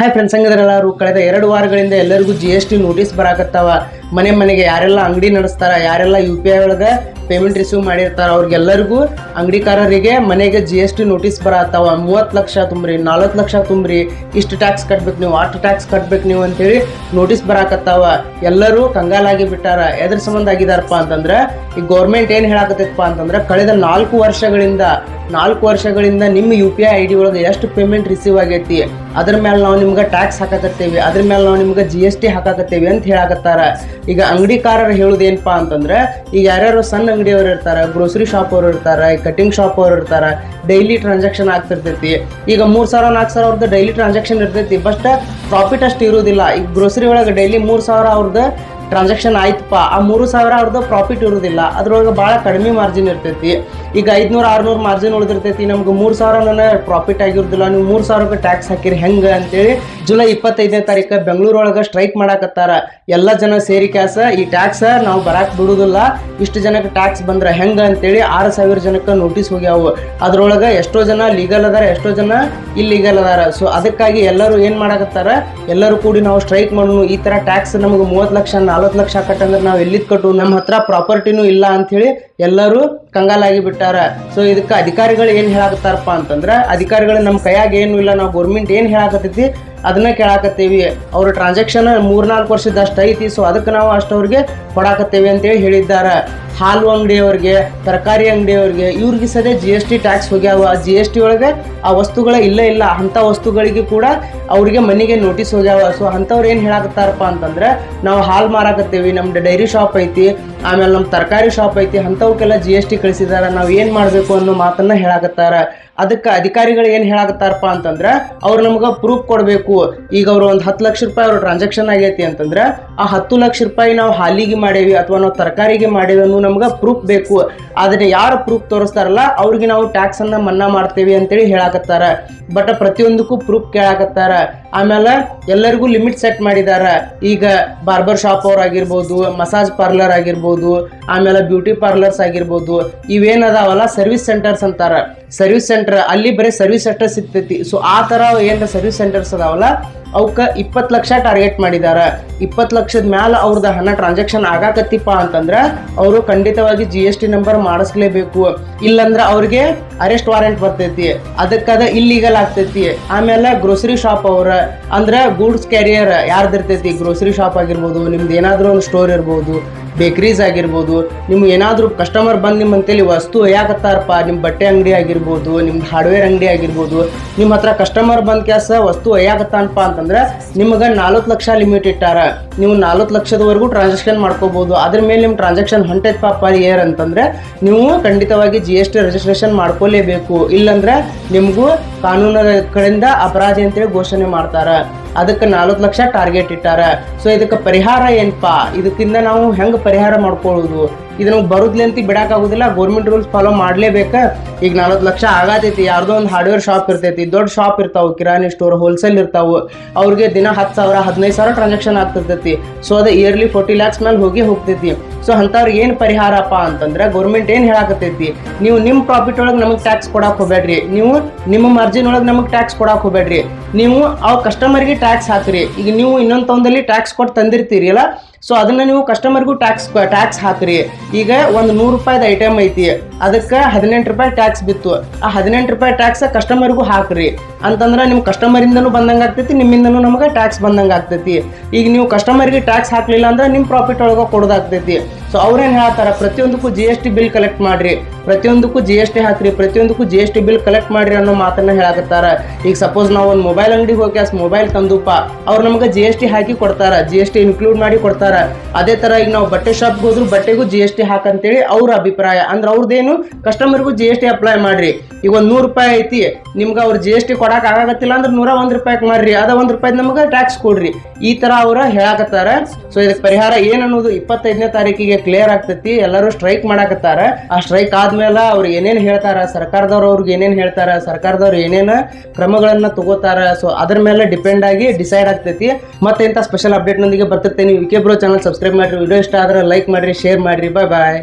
Hi friends ಹಂಗದ್ರೆಲ್ಲರೂ ಕಳೆದ ಎರಡು ವಾರಗಳಿಂದ ಎಲ್ಲರಿಗೂ ಜಿ ಎಸ್ ಟಿ ನೋಟಿಸ್ ಬರಾಕತ್ತಾವ. ಮನೆ ಮನೆಗೆ ಯಾರೆಲ್ಲ ಅಂಗಡಿ ನಡೆಸ್ತಾರ, ಯಾರೆಲ್ಲ ಯು ಪಿ ಐ ಒಳಗೆ ಪೇಮೆಂಟ್ ರಿಸೀವ್ ಮಾಡಿರ್ತಾರ, ಅವ್ರಿಗೆಲ್ಲರಿಗೂ ಅಂಗಡಿಕಾರರಿಗೆ ಮನೆಗೆ ಜಿ ಎಸ್ ಟಿ ನೋಟಿಸ್ ಬರತ್ತಾವ ಮೂವತ್ತು ಲಕ್ಷ ತುಂಬ್ರಿ ನಲ್ವತ್ತು ಲಕ್ಷ ತುಂಬ್ರಿ, ಇಷ್ಟು ಟ್ಯಾಕ್ಸ್ ಕಟ್ಬೇಕು ನೀವು, ಅಷ್ಟು ಟ್ಯಾಕ್ಸ್ ಕಟ್ಬೇಕು ನೀವು ಅಂತೇಳಿ ನೋಟಿಸ್ ಬರಾಕತ್ತಾವ. ಎಲ್ಲರೂ ಕಂಗಾಲಾಗಿ ಬಿಟ್ಟಾರ. ಎದ್ರ ಸಂಬಂಧ ಆಗಿದಾರಪ್ಪ ಅಂತಂದ್ರೆ, ಈ ಗೌರ್ಮೆಂಟ್ ಏನು ಹೇಳಾಕತ್ತೈತಪ್ಪ ಅಂತಂದ್ರೆ, ಕಳೆದ ನಾಲ್ಕು ವರ್ಷಗಳಿಂದ ನಾಲ್ಕು ವರ್ಷಗಳಿಂದ ನಿಮ್ಮ U P I I D ಒಳಗೆ ಎಷ್ಟು ಪೇಮೆಂಟ್ ರಿಸೀವ್ ಆಗೈತಿ, ಅದ್ರ ಮೇಲೆ ನಾವು ನಿಮ್ಗೆ ಟ್ಯಾಕ್ಸ್ ಹಾಕಕತ್ತೇವೆ, ಅದ್ರ ಮೇಲೆ ನಾವು ನಿಮ್ಗೆ ಜಿ ಎಸ್ ಟಿ ಹಾಕಾಕತ್ತೇವೆ ಅಂತ ಹೇಳಾಕತ್ತಾರ. ಈಗ ಅಂಗಡಿಕಾರರು ಹೇಳುದೇನಪ್ಪ ಅಂತಂದ್ರೆ, ಈಗ ಯಾರ್ಯಾರು ಸಣ್ಣ ಅಂಗಡಿಯವರು ಇರ್ತಾರೆ ಗ್ರೋಸರಿ ಶಾಪ್ ಅವರು ಇರ್ತಾರೆ ಕಟಿಂಗ್ ಶಾಪ್ ಅವರು ಇರ್ತಾರೆ ಡೈಲಿ ಟ್ರಾನ್ಸಾಕ್ಷನ್ ಆಗ್ತಿರ್ತೈತಿ. ಈಗ ಮೂರು ಸಾವಿರ, ನಾಲ್ಕು ಸಾವಿರ ಅವ್ರದ್ದು ಡೈಲಿ ಟ್ರಾನ್ಸಾಕ್ಷನ್ ಇರ್ತೈತಿ ಬಟ್ ಪ್ರಾಫಿಟ್ ಅಷ್ಟು ಇರೋದಿಲ್ಲ. ಈಗ ಗ್ರೋಸರಿ ಒಳಗೆ ಡೈಲಿ ಮೂರು ಸಾವಿರ ಅವ್ರದ್ದು ಟ್ರಾನ್ಸಾಕ್ಷನ್ ಆಯ್ತಪ್ಪ. ಆ ಮೂರು ಸಾವಿರ ಅವ್ರದ್ದು ಪ್ರಾಫಿಟ್ ಇರೋದಿಲ್ಲ. ಅದ್ರೊಳಗೆ ಭಾಳ ಕಡಿಮೆ ಮಾರ್ಜಿನ್ ಇರ್ತೈತಿ. ಈಗ ಐದ್ನೂರು, ಆರ್ನೂರು ಮಾರ್ಜಿನ್ ಉಳಿದಿರ್ತೈತಿ ನಮ್ಗೆ ಮೂರು ಸಾವಿರ ಪ್ರಾಫಿಟ್ ಆಗಿರೋದಿಲ್ಲ. ನೀವು ಮೂರು ಸಾವಿರಕ್ಕೆ ಟ್ಯಾಕ್ಸ್ ಹಾಕಿರಿ. ಹೆಂಗೆ ಅಂತೇಳಿ ಜುಲೈ ಇಪ್ಪತ್ತೈದನೇ ತಾರೀಕು ಬೆಂಗಳೂರೊಳಗೆ ಸ್ಟ್ರೈಕ್ ಮಾಡಾಕತ್ತಾರ. ಎಲ್ಲ ಜನ ಸೇರಿ ಕ್ಯಾಸ, ಈ ಟ್ಯಾಕ್ಸ್ ನಾವು ಬರಾಕ್ ಬಿಡುದಿಲ್ಲ. ಇಷ್ಟು ಜನಕ್ಕೆ ಟ್ಯಾಕ್ಸ್ ಬಂದ್ರೆ ಹೆಂಗೆ ಅಂತೇಳಿ ಆರು ಸಾವಿರ ಜನಕ್ಕೆ ನೋಟಿಸ್ ಹೋಗ್ಯಾವು. ಅದ್ರೊಳಗೆ ಎಷ್ಟೋ ಜನ ಲೀಗಲ್ ಅದಾರ, ಎಷ್ಟೋ ಜನ ಇಲ್ಲಿಗಲ್ ಅದಾರ. ಸೊ ಅದಕ್ಕಾಗಿ ಎಲ್ಲರೂ ಏನು ಮಾಡಾಕತ್ತಾರ? ಎಲ್ಲರೂ ಕೂಡಿ ನಾವು ಸ್ಟ್ರೈಕ್ ಮಾಡೋಣ. ಈ ಥರ ಟ್ಯಾಕ್ಸ್ ನಮಗೆ ಮೂವತ್ತು ಲಕ್ಷ ನಲ್ವತ್ತು ಲಕ್ಷ ಕಟ್ಟಂದ್ರೆ ನಾವು ಎಲ್ಲಿದ್ ಕಟ್ಟು? ನಮ್ಮ ಹತ್ರ ಪ್ರಾಪರ್ಟಿನೂ ಇಲ್ಲ ಅಂಥೇಳಿ ಎಲ್ಲರೂ ಕಂಗಾಲಾಗಿ ಬಿಟ್ಟಾರ. ಸೊ ಇದಕ್ಕೆ ಅಧಿಕಾರಿಗಳು ಏನು ಹೇಳಾಕತ್ತಾರಪ್ಪ ಅಂತಂದ್ರೆ, ಅಧಿಕಾರಿಗಳು ನಮ್ಮ ಕೈಯಾಗ ಏನು ಇಲ್ಲ, ನಾವು ಗೌರ್ಮೆಂಟ್ ಏನು ಹೇಳಾಕತ್ತೈತಿ ಅದನ್ನ ಕೇಳಾಕತ್ತೇವಿ. ಅವ್ರ ಟ್ರಾನ್ಸಾಕ್ಷನ್ ಮೂರ್ನಾಲ್ಕು ವರ್ಷದ ಅಷ್ಟು ಐತಿ ಸೊ ಅದಕ್ಕೆ ನಾವು ಅಷ್ಟು ಅವ್ರಿಗೆ ಕೊಡಾಕತ್ತೇವೆ ಅಂತೇಳಿ ಹೇಳಿದ್ದಾರೆ. ಹಾಲು ಅಂಗಡಿಯವ್ರಿಗೆ, ತರಕಾರಿ ಅಂಗಡಿಯವ್ರಿಗೆ, ಇವ್ರಿಗೆ ಸದೇ ಜಿ ಎಸ್ ಟಿ ಟ್ಯಾಕ್ಸ್ ಹೋಗ್ಯಾವ. ಆ ಜಿ ಎಸ್ ಟಿ ಒಳಗೆ ಆ ವಸ್ತುಗಳ ಇಲ್ಲ ಇಲ್ಲ. ಅಂಥ ವಸ್ತುಗಳಿಗೆ ಕೂಡ ಅವ್ರಿಗೆ ಮನೆಗೆ ನೋಟಿಸ್ ಹೋಗ್ಯಾವ ಸೊ ಅಂಥವ್ರು ಏನು ಹೇಳಾಕತ್ತಾರಪ್ಪ ಅಂತಂದ್ರೆ, ನಾವು ಹಾಲು ಮಾರಾಕತ್ತೇವಿ, ನಮ್ದು ಡೈರಿ ಶಾಪ್ ಐತಿ, ಆಮೇಲೆ ನಮ್ಮ ತರಕಾರಿ ಶಾಪ್ ಐತಿ ಅಂಥವಕ್ಕೆಲ್ಲ ಜಿ ಎಸ್ ಟಿ ಕಳಿಸಿದಾರ, ನಾವು ಏನು ಮಾಡಬೇಕು ಅನ್ನೋ ಮಾತನ್ನು ಹೇಳಾಕತ್ತಾರ. ಅದಕ್ಕೆ ಅಧಿಕಾರಿಗಳು ಏನು ಹೇಳಾಕತ್ತಾರಪ್ಪ ಅಂತಂದ್ರೆ, ಅವ್ರು ನಮ್ಗೆ ಪ್ರೂಫ್ ಕೊಡಬೇಕು. ಈಗ ಅವರು ಒಂದು ಹತ್ತು ಲಕ್ಷ ರೂಪಾಯಿ ಅವ್ರ ಟ್ರಾನ್ಸಾಕ್ಷನ್ ಆಗೈತಿ ಅಂತಂದ್ರೆ, ಆ ಹತ್ತು ಲಕ್ಷ ರೂಪಾಯಿ ನಾವು ಹಾಲಿಗೆ ಮಾಡೇವಿ ಅಥವಾ ನಾವು ತರಕಾರಿಗೆ ಮಾಡೇವಿ ಅನ್ನೋ ನಮ್ಗೆ ಪ್ರೂಫ್ ಬೇಕು. ಆದರೆ ಯಾರು ಪ್ರೂಫ್ ತೋರಿಸ್ತಾರಲ್ಲ, ಅವ್ರಿಗೆ ನಾವು ಟ್ಯಾಕ್ಸನ್ನು ಮನ್ನಾ ಮಾಡ್ತೇವೆ ಅಂತೇಳಿ ಹೇಳಾಕತ್ತಾರ. ಬಟ್ ಪ್ರತಿಯೊಂದಕ್ಕೂ ಪ್ರೂಫ್ ಕೇಳಾಕತ್ತಾರ. that ಆಮೇಲೆ ಎಲ್ಲರಿಗೂ ಲಿಮಿಟ್ ಸೆಟ್ ಮಾಡಿದಾರ. ಈಗ ಬಾರ್ಬರ್ ಶಾಪ್ ಅವ್ರು ಆಗಿರ್ಬೋದು, ಮಸಾಜ್ ಪಾರ್ಲರ್ ಆಗಿರ್ಬೋದು, ಆಮೇಲೆ ಬ್ಯೂಟಿ ಪಾರ್ಲರ್ಸ್ ಆಗಿರ್ಬೋದು, ಇವೇನದಾವಲ್ಲ? ಸರ್ವಿಸ್ ಸೆಂಟರ್ಸ್ ಅಂತಾರ. ಸರ್ವಿಸ್ ಸೆಂಟರ್, ಅಲ್ಲಿ ಬರೀ ಸರ್ವಿಸ್ ಸೆಂಟರ್ ಸಿಗ್ತೈತಿ. ಸೊ ಆ ಥರ ಏನರ ಸರ್ವಿಸ್ ಸೆಂಟರ್ಸ್ ಅದಾವಲ್ಲ? ಅವಕ್ಕೆ ಇಪ್ಪತ್ತು ಲಕ್ಷ ಟಾರ್ಗೆಟ್ ಮಾಡಿದಾರ. ಇಪ್ಪತ್ತು ಲಕ್ಷದ ಮ್ಯಾಲ ಅವ್ರದ್ದು ಹಣ ಟ್ರಾನ್ಸಾಕ್ಷನ್ ಆಗಾಕತ್ತಿಪ್ಪ ಅಂತಂದ್ರೆ ಅವರು ಖಂಡಿತವಾಗಿ ಜಿ ಎಸ್ ಟಿ ನಂಬರ್ ಮಾಡಿಸ್ಲೇಬೇಕು. ಇಲ್ಲಂದ್ರೆ ಅವ್ರಿಗೆ ಅರೆಸ್ಟ್ ವಾರೆಂಟ್ ಬರ್ತೈತಿ. ಅದಕ್ಕದ ಇಲ್ಲಿಗಲ್ ಆಗ್ತೈತಿ. ಆಮೇಲೆ ಗ್ರೋಸರಿ ಶಾಪ್ ಅವ್ರ ಅಂದ್ರೆ ಗೂಡ್ಸ್ ಕ್ಯಾರಿಯರ್ ಯಾರ್ದಿರ್ತೈತಿ ಗ್ರೋಸರಿ ಶಾಪ್ ಆಗಿರ್ಬೋದು ನಿಮ್ದು ಏನಾದರೂ ಒಂದು ಸ್ಟೋರ್ ಇರ್ಬೋದು ಬೇಕ್ರೀಸ್ ಆಗಿರ್ಬೋದು, ನಿಮ್ಗೆ ಏನಾದರೂ ಕಸ್ಟಮರ್ ಬಂದು ನಿಮ್ಮ ಅಂತೇಳಿ ವಸ್ತು ಒಯ್ಯಾಕತ್ತಾರಪ್ಪ ನಿಮ್ಮ ಬಟ್ಟೆ ಅಂಗಡಿ ಆಗಿರ್ಬೋದು, ನಿಮ್ದು ಹಾರ್ಡ್ವೇರ್ ಅಂಗಡಿ ಆಗಿರ್ಬೋದು ನಿಮ್ಮ ಹತ್ರ ಕಸ್ಟಮರ್ ಬಂದ ಕೆಲಸ ವಸ್ತು ಒಯ್ಯಾಕತ್ತಾನಪ್ಪ ಅಂತಂದ್ರೆ ನಿಮ್ಗೆ ನಾಲ್ಕು ಲಕ್ಷ ಲಿಮಿಟ್ ಇಟ್ಟಾರ. ನೀವು ನಾಲ್ಕು ಲಕ್ಷದವರೆಗೂ ಟ್ರಾನ್ಸಾಕ್ಷನ್ ಮಾಡ್ಕೋಬೋದು. ಅದ್ರ ಮೇಲೆ ನಿಮ್ಮ ಟ್ರಾನ್ಸಾಕ್ಷನ್ ಹಂಡ್ರೆಡ್ ಪಾಪ ಏರ್ ಅಂತಂದ್ರೆ ನೀವು ಖಂಡಿತವಾಗಿ ಜಿ ಎಸ್ ಟಿ ರಿಜಿಸ್ಟ್ರೇಷನ್ ಮಾಡ್ಕೊಲೇಬೇಕು. ಇಲ್ಲಂದ್ರೆ ನಿಮಗೂ ಕಾನೂನು ಕಡೆಯಿಂದ ಅಪರಾಧಿ ಅಂತೇಳಿ ಘೋಷಣೆ ಮಾಡ್ತಾರ. ಅದಕ್ಕೆ ನಾಲ್ಕು ಲಕ್ಷ ಟಾರ್ಗೆಟ್ ಇಟ್ಟಾರ. ಸೊ ಇದಕ್ಕೆ ಪರಿಹಾರ ಏನಪ್ಪ ಇದಕ್ಕಿಂತ ನಾವು ಹೆಂಗೆ ಪರಿಹಾರ ಮಾಡ್ಕೊಳ್ಳೋದು? ಇದು ನಮ್ಗೆ ಬರೋದ್ಲಂತ ಬಿಡಕ್ಕಾಗೋದಿಲ್ಲ ಗೌರ್ಮೆಂಟ್ ರೂಲ್ಸ್ ಫಾಲೋ ಮಾಡಲೇಬೇಕು. ಈಗ ನಲ್ವತ್ತು ಲಕ್ಷ ಆಗತೈತಿ. ಯಾರ್ದೋ ಒಂದು ಹಾರ್ಡ್ವೇರ್ ಶಾಪ್ ಇರ್ತೈತಿ. ದೊಡ್ಡ ಶಾಪ್ ಇರ್ತಾವು. ಕಿರಾಣಿ ಸ್ಟೋರ್ ಹೋಲ್ಸೇಲ್ ಇರ್ತಾವೆ. ಅವ್ರಿಗೆ ದಿನ ಹತ್ತು ಸಾವಿರ, ಹದಿನೈದು ಸಾವಿರ ಟ್ರಾನ್ಸಾಕ್ಷನ್ ಆಗ್ತಿರ್ತೈತಿ. ಸೊ ಅದು ಇಯರ್ಲಿ ಫೋರ್ಟಿ ಲ್ಯಾಕ್ಸ್ ಮೇಲೆ ಹೋಗಿ ಹೋಗ್ತೈತಿ. ಸೊ ಅಂಥವ್ರಿಗೆ ಏನು ಪರಿಹಾರಪ್ಪ ಅಂತಂದ್ರೆ ಗೌರ್ಮೆಂಟ್ ಏನು ಹೇಳಾಕತ್ತೈತಿ? ನೀವು ನಿಮ್ಮ ಪ್ರಾಫಿಟ್ ಒಳಗೆ ನಮಗೆ ಟ್ಯಾಕ್ಸ್ ಕೊಡಕ್ಕೆ ಹೋಗ್ಬೇಡ್ರಿ ನೀವು ನಿಮ್ಮ ಮಾರ್ಜಿನ್ ಒಳಗೆ ನಮಗೆ ಟ್ಯಾಕ್ಸ್ ಕೊಡಕ್ಕೆ ಹೋಗ್ಬೇಡ್ರಿ ನೀವು ಆ ಕಸ್ಟಮರ್ಗೆ ಟ್ಯಾಕ್ಸ್ ಹಾಕ್ರಿ. ಈಗ ನೀವು ಇನ್ನೊಂದು ತೊಂದಲ್ಲಿ ಟ್ಯಾಕ್ಸ್ ಕೊಟ್ಟು ತಂದಿರ್ತೀರಿ ಅಲ್ಲ ಸೊ ಅದನ್ನು ನೀವು ಕಸ್ಟಮರ್ಗೂ ಟ್ಯಾಕ್ಸ್ ಟ್ಯಾಕ್ಸ್ ಹಾಕ್ರಿ. ಈಗ ಒಂದು ನೂರು ರೂಪಾಯಿದ ಐಟಮ್ ಐತಿ, ಅದಕ್ಕೆ ಹದಿನೆಂಟು ರೂಪಾಯಿ ಟ್ಯಾಕ್ಸ್ ಬಿತ್ತು. ಆ ಹದಿನೆಂಟು ರೂಪಾಯಿ ಟ್ಯಾಕ್ಸ್ ಕಸ್ಟಮರ್ಗೂ ಹಾಕ್ರಿ. ಅಂತಂದ್ರೆ ನಿಮ್ಮ ಕಸ್ಟಮರಿಂದನೂ ಬಂದಂಗೆ ಆಗ್ತೈತಿ, ನಿಮ್ಮಿಂದನೂ ನಮಗೆ ಟ್ಯಾಕ್ಸ್ ಬಂದಂಗೆ ಆಗ್ತೈತಿ. ಈಗ ನೀವು ಕಸ್ಟಮರ್ಗೆ ಟ್ಯಾಕ್ಸ್ ಹಾಕಲಿಲ್ಲ ಅಂದ್ರೆ ನಿಮ್ಮ ಪ್ರಾಫಿಟ್ ಒಳಗೆ ಕೊಡೋದಾಗ್ತೈತಿ. ಸೊ ಅವ್ರೇನು ಹೇಳ್ತಾರೆ, ಪ್ರತಿಯೊಂದಕ್ಕೂ G S T bill collect ಮಾಡ್ರಿ. ಪ್ರತಿಯೊಂದಕ್ಕೂ ಜಿ ಎಸ್ ಟಿ ಹಾಕ್ರಿ, ಪ್ರತಿಯೊಂದಕ್ಕೂ G S T bill collect ಮಾಡ್ರಿ ಅನ್ನೋ ಮಾತನ್ನ ಹೇಳಾಕತ್ತಾರ. ಈಗ ಸಪೋಸ್ ನಾವು ಒಂದು ಮೊಬೈಲ್ ಅಂಗಡಿಗೆ ಹೋಗಿ ಅಸ್ ಮೊಬೈಲ್ ತಂದುಪ್ಪ ಅವ್ರು ನಮಗೆ ಜಿ ಎಸ್ ಟಿ ಹಾಕಿ ಕೊಡ್ತಾರ ಜಿ ಎಸ್ ಟಿ ಇನ್ಕ್ಲೂಡ್ ಮಾಡಿ ಕೊಡ್ತಾರ. ಅದೇ ತರ ಈಗ ನಾವು ಬಟ್ಟೆ ಶಾಪ್ಗೆ ಹೋದ್ರು ಬಟ್ಟೆಗೂ ಜಿ ಎಸ್ ಟಿ ಹಾಕಂತೇಳಿ ಅವ್ರ ಅಭಿಪ್ರಾಯ. ಅಂದ್ರೆ ಅವ್ರದ್ದೇನು ಕಸ್ಟಮರ್ಗೂ ಜಿ ಎಸ್ ಟಿ ಅಪ್ಲೈ ಮಾಡ್ರಿ. ಈಗ ಒಂದು ನೂರು ರೂಪಾಯಿ ಐತಿ, ನಿಮ್ಗೆ ಅವ್ರು ಜಿ ಎಸ್ ಟಿ ಕೊಡಕ್ ಆಗತ್ತಿಲ್ಲ ಅಂದ್ರೆ ನೂರ ಒಂದು ರೂಪಾಯಿಗೆ ಮಾಡ್ರಿ. ಅದ ಒಂದು ರೂಪಾಯಿ ನಮಗೆ ಟ್ಯಾಕ್ಸ್ ಕೊಡ್ರಿ. ಈ ತರ ಅವ್ರ ಹೇಳಕತ್ತಾರ. ಸೊ ಇದಕ್ಕೆ ಪರಿಹಾರ ಏನನ್ನೋದು ಇಪ್ಪತ್ತೈದನೇ ತಾರೀಕಿಗೆ ಕ್ಲಿಯರ್ ಆಗ್ತೈತಿ, ಎಲ್ಲರೂ ಸ್ಟ್ರೈಕ್ ಮಾಡಾಕತ್ತಾರ. ಆ ಸ್ಟ್ರೈಕ್ ಆದ್ಮೇಲೆ ಅವ್ರು ಏನೇನು ಹೇಳ್ತಾರ, ಸರ್ಕಾರದವ್ರು ಅವ್ರಿಗೆ ಏನೇನು ಹೇಳ್ತಾರ, ಸರ್ಕಾರದವ್ರು ಏನೇನು ಕ್ರಮಗಳನ್ನ ತಗೋತಾರ ಸೊ ಅದ್ರ ಮೇಲೆ ಡಿಪೆಂಡ್ ಆಗಿ ಡಿಸೈಡ್ ಆಗ್ತೈತಿ. ಮತ್ತೆ ಇಂಥ ಸ್ಪೆಷಲ್ ಅಪ್ಡೇಟ್ ನೊಂದಿಗೆ ಬರ್ತಿರ್ತೇನೆ ವಿಕೆ ಬ್ರೋ ಚಾನಲ್ ಸಬ್ಸ್ಕ್ರೈಬ್ ಮಾಡ್ರಿ ವಿಡಿಯೋ ಇಷ್ಟ ಆದ್ರೆ ಲೈಕ್ ಮಾಡಿರಿ ಶೇರ್ ಮಾಡಿರಿ ಬಾಯ್ ಬಾಯ್